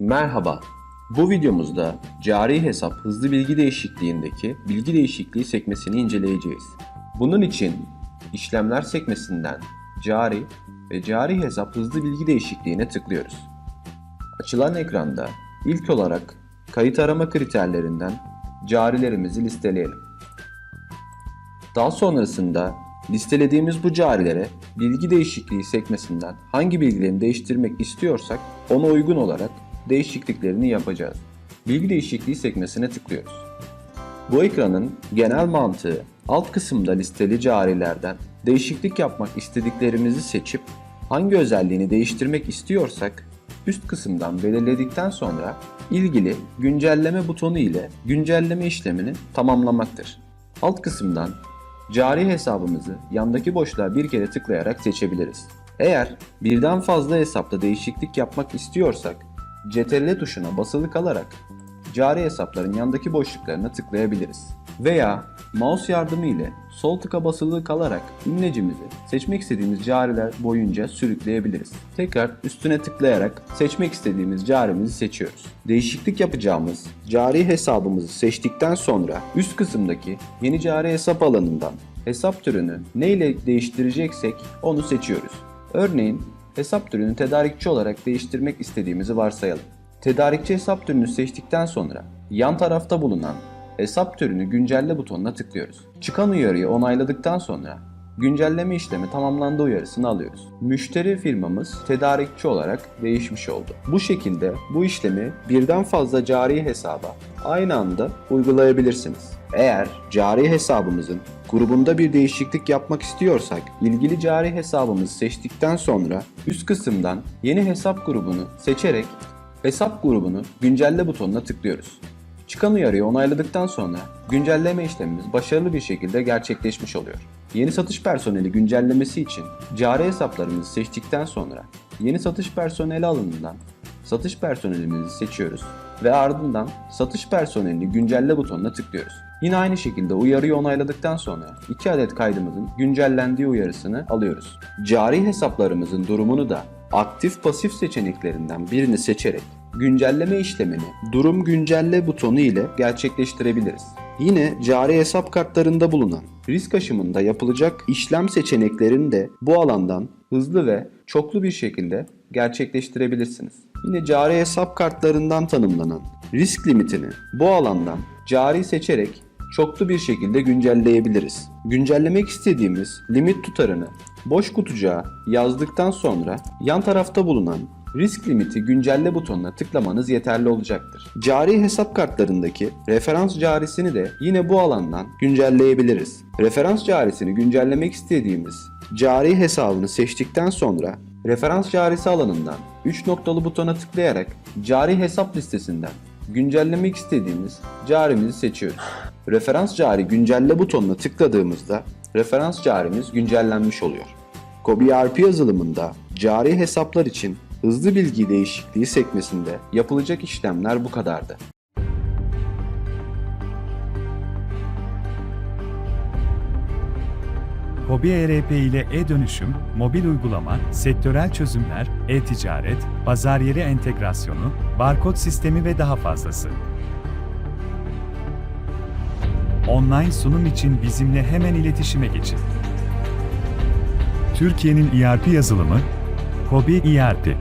Merhaba. Bu videomuzda cari hesap hızlı bilgi değişikliğindeki bilgi değişikliği sekmesini inceleyeceğiz. Bunun için işlemler sekmesinden cari ve cari hesap hızlı bilgi değişikliğine tıklıyoruz. Açılan ekranda ilk olarak kayıt arama kriterlerinden carilerimizi listeleyelim. Daha sonrasında listelediğimiz bu carilere bilgi değişikliği sekmesinden hangi bilgilerini değiştirmek istiyorsak ona uygun olarak değişikliklerini yapacağız. Bilgi değişikliği sekmesine tıklıyoruz. Bu ekranın genel mantığı alt kısımda listeli carilerden değişiklik yapmak istediklerimizi seçip hangi özelliğini değiştirmek istiyorsak üst kısımdan belirledikten sonra ilgili güncelleme butonu ile güncelleme işlemini tamamlamaktır. Alt kısımdan cari hesabımızı yandaki boşluğa bir kere tıklayarak seçebiliriz. Eğer birden fazla hesapta değişiklik yapmak istiyorsak CTRL tuşuna basılı kalarak cari hesapların yandaki boşluklarına tıklayabiliriz. Veya mouse yardımı ile sol tıka basılı kalarak imlecimizi seçmek istediğimiz cariler boyunca sürükleyebiliriz. Tekrar üstüne tıklayarak seçmek istediğimiz carimizi seçiyoruz. Değişiklik yapacağımız cari hesabımızı seçtikten sonra üst kısımdaki yeni cari hesap alanından hesap türünü ne ile değiştireceksek onu seçiyoruz. Örneğin hesap türünü tedarikçi olarak değiştirmek istediğimizi varsayalım. Tedarikçi hesap türünü seçtikten sonra yan tarafta bulunan hesap türünü güncelle butonuna tıklıyoruz. Çıkan uyarıyı onayladıktan sonra güncelleme işlemi tamamlandı uyarısını alıyoruz. Müşteri firmamız tedarikçi olarak değişmiş oldu. Bu şekilde bu işlemi birden fazla cari hesaba aynı anda uygulayabilirsiniz. Eğer cari hesabımızın grubunda bir değişiklik yapmak istiyorsak ilgili cari hesabımızı seçtikten sonra üst kısımdan yeni hesap grubunu seçerek hesap grubunu güncelle butonuna tıklıyoruz. Çıkan uyarıyı onayladıktan sonra güncelleme işlemimiz başarılı bir şekilde gerçekleşmiş oluyor. Yeni satış personeli güncellemesi için cari hesaplarımızı seçtikten sonra yeni satış personeli alanından satış personelimizi seçiyoruz ve ardından satış personelini güncelle butonuna tıklıyoruz. Yine aynı şekilde uyarıyı onayladıktan sonra 2 adet kaydımızın güncellendiği uyarısını alıyoruz. Cari hesaplarımızın durumunu da aktif pasif seçeneklerinden birini seçerek güncelleme işlemini durum güncelle butonu ile gerçekleştirebiliriz. Yine cari hesap kartlarında bulunan risk aşımında yapılacak işlem seçeneklerini de bu alandan hızlı ve çoklu bir şekilde gerçekleştirebilirsiniz. Yine cari hesap kartlarından tanımlanan risk limitini bu alandan cari seçerek çoklu bir şekilde güncelleyebiliriz. Güncellemek istediğimiz limit tutarını boş kutucuğa yazdıktan sonra yan tarafta bulunan risk limiti güncelle butonuna tıklamanız yeterli olacaktır. Cari hesap kartlarındaki referans carisini de yine bu alandan güncelleyebiliriz. Referans carisini güncellemek istediğimiz cari hesabını seçtikten sonra referans carisi alanından 3 noktalı butona tıklayarak cari hesap listesinden güncellemek istediğimiz carimizi seçiyoruz. Referans cari güncelle butonuna tıkladığımızda referans carimiz güncellenmiş oluyor. Kobi ERP yazılımında cari hesaplar için hızlı bilgi değişikliği sekmesinde yapılacak işlemler bu kadardı. Hobi ERP ile e-dönüşüm, mobil uygulama, sektörel çözümler, e-ticaret, pazar yeri entegrasyonu, barkod sistemi ve daha fazlası. Online sunum için bizimle hemen iletişime geçin. Türkiye'nin ERP yazılımı, Hobi ERP.